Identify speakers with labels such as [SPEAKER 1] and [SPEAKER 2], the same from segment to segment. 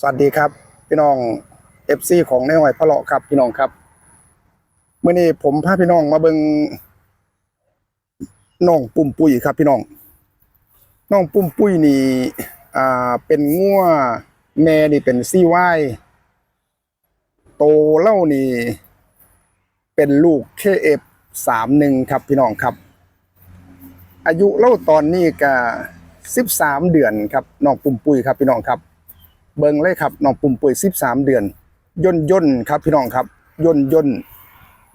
[SPEAKER 1] สวัสดีครับพี่น้องเอฟซีของในหอยพะเลาะครับพี่น้องครับเมื่อนี้ผมพาพี่น้องมาเบิงน้องปุ่มปุ้ยครับพี่น้องน้องปุ่มปุ้ยนี่อ่าเป็นงัวแม่นี่เป็นซี่วายโตเล่านี่ เป็นลูกเคเอฟสามหนึ่งครับพี่น้องครับ อายุเล่าตอนนี้ก็สิบสามเดือนครับน้องปุ่มปุ้ยครับพี่น้องครับ เบิ่งเลยครับน้องปุ่มปุ๋ย13เดือน ย่นย่นครับพี่น้องครับ ย่นย่น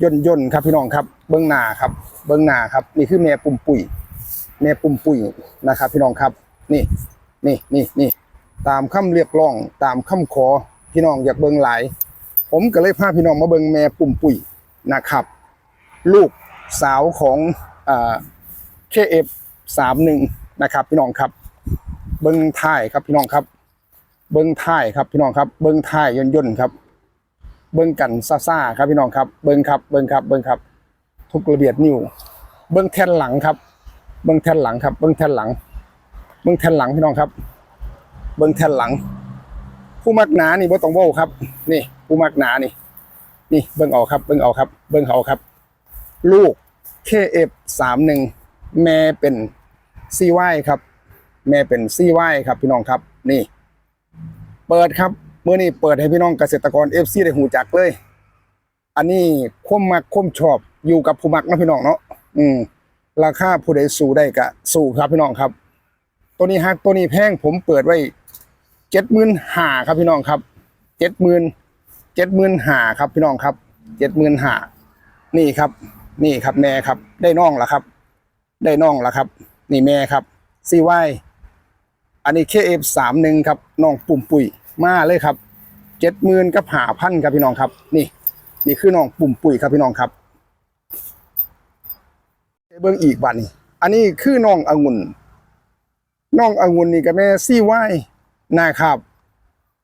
[SPEAKER 1] ย่นย่นครับพี่น้องครับ เบิ่งหนาครับ เบิ่งหนาครับ นี่คือแม่ปุ่มปุ๋ยแม่ปุ่มปุ๋ยนะครับ พี่น้องครับ นี่นี่นี่นี่ตามคำเรียกร้องตามคำขอพี่น้องอยากเบิ่งหลาย ผมก็เลยพาพี่น้องมาเบิ่งแม่ปุ่มปุ๋ยนะครับ ลูกสาวของเอ่า KF 31นะครับ พี่น้องครับ เบิ่งท้ายครับพี่น้องครับ เบิ้งท้ายครับพี่น้องครับเบิ้งท้ายย่นย่นครับ เบิ้งกันซ่าซ่าครับพี่น้องครับ เบิ้งครับเบิ้งครับเบิ้งครับ ทุกระเบียดนิ้ว เบิ้งแทนหลังครับ เบิ้งแทนหลังครับ เบิ้งแทนหลัง เบิ้งแทนหลังพี่น้องครับ เบิ้งแทนหลัง ผู้มักหนานี่บ่ต้องเว้ครับ นี่ ผู้มักหนานี่ นี่เบิ้งเอาครับ เบิ้งเอาครับ เบิ้งเอาครับ ลูก KF 3 1แม่เป็นซีไวครับ แม่เป็นซีไวครับพี่น้องครับ นี่ เปิดครับเมื่อนี้เปิดให้พี่น้องเกษตรกรเอฟซีได้หูจักเลย อันนี้ควมมักควมชอบอยู่กับผู้มักนะพี่น้องเนาะอืม ราคาผู้ใดสู้ได้ก็สู้ครับพี่น้องครับ ตัวนี้ฮักตัวนี้แพงผมเปิดไว้เจ็ดหมื่นห้าครับพี่น้องครับเจ็ดหมื่นเจ็ดหมื่นห้าครับพี่น้องครับเจ็ดหมื่นห้านี่ครับ นี่ครับแม่ครับ ได้น้องแล้วครับ ได้น้องแล้วครับ นี่แม่ครับซีไวอันนี้ KF สามหนึ่งครับน้องปุ่มปุ๋ย มาเลยครับเจ็ดหมื่นกับหาพันครับพี่น้องครับ นี่ นี่คือน้องปุ่มปุ๋ยครับพี่น้องครับเบิ้งอีกบัดนอันนี้คือน้ององุ่นน้ององุ่นนี่กับแม่ซี่ไว้นะครับ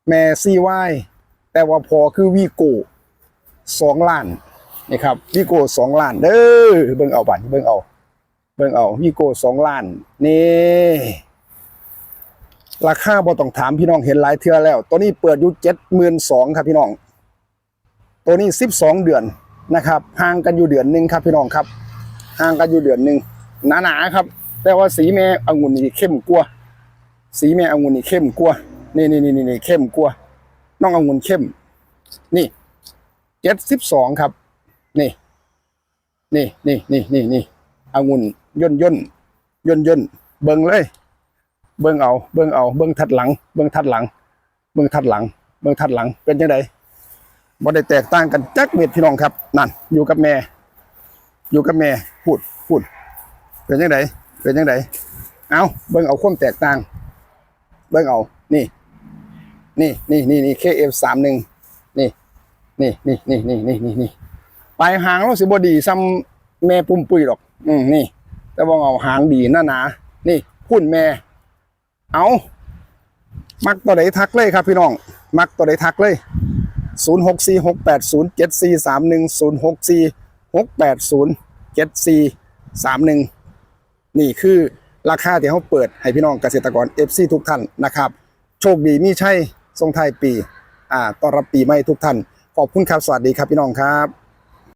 [SPEAKER 1] แม่ซี่ไว้แต่ว่าพอคือวีโก้สองล้านนี่ครับวีโก้สองล้านเด้อเบิ้งเอาบัดเบิ้งเอา เบิ้งเอาวีโก้สองล้านนี่ ราคาบ่ต้องถามพี่น้องเห็นหลายเทื่อแล้ว ตัวนี้เปิดอยู่เจ็ดหมื่นสองครับพี่น้อง ตัวนี้สิบสองเดือนนะครับห่างกันอยู่เดือนหนึ่งครับพี่น้องครับห่างกันอยู่เดือนหนึ่งหนาๆครับ แต่ว่าสีแม่องุ่นนี่เข้มกว่าสีแม่องุ่นนี่เข้มกว่านี่นี่นี่นี่เข้มกว่าน้ององุ่นเข้ม นี่เจ็ดสิบสองครับ นี่นี่นี่นี่นี่นี่องุ่นย่นย่นย่นย่นเบิ่งเลย เบิ่งเอาเบิ่งเอาเบิ่งทัดหลัง เบิ่งทัดหลัง เบิ่งทัดหลัง เบิ่งทัดหลังเป็นจังไดบ่ได้แตกต่างกันจักเม็ดพี่น้องครับนั่นอยู่กับแม่ อยู่กับแม่พูดพูดเป็นจังไดเป็นจังไดเอาเบิ่งเอาความแตกต่าง เบิ่งเอานี่ นี่นี่นี่นี่ KF31 นี่นี่นี่นี่นี่นี่นี่นี่ปลายหางเราสิบดีซ้ำแม่ปุ่มปุ้ยหรอก อืมนี่ แต่ว่าเอาหางดีหน้าหนา นี่พุ่นแม่ เอามักตัวใดทักเลยครับพี่น้อง มักตัวใดทักเลย 0 6 4 6 8 0 7 4 3 1 0 6 4 6 8 0 7 4 3 1 นี่คือราคาที่เขาเปิดให้พี่น้องเกษตรกร FC ทุกท่านนะครับ โชคดีมีใช่ทรงไทยปี อ่าต้อนรับปีใหม่ทุกท่าน ขอบคุณครับ สวัสดีครับพี่น้องครับ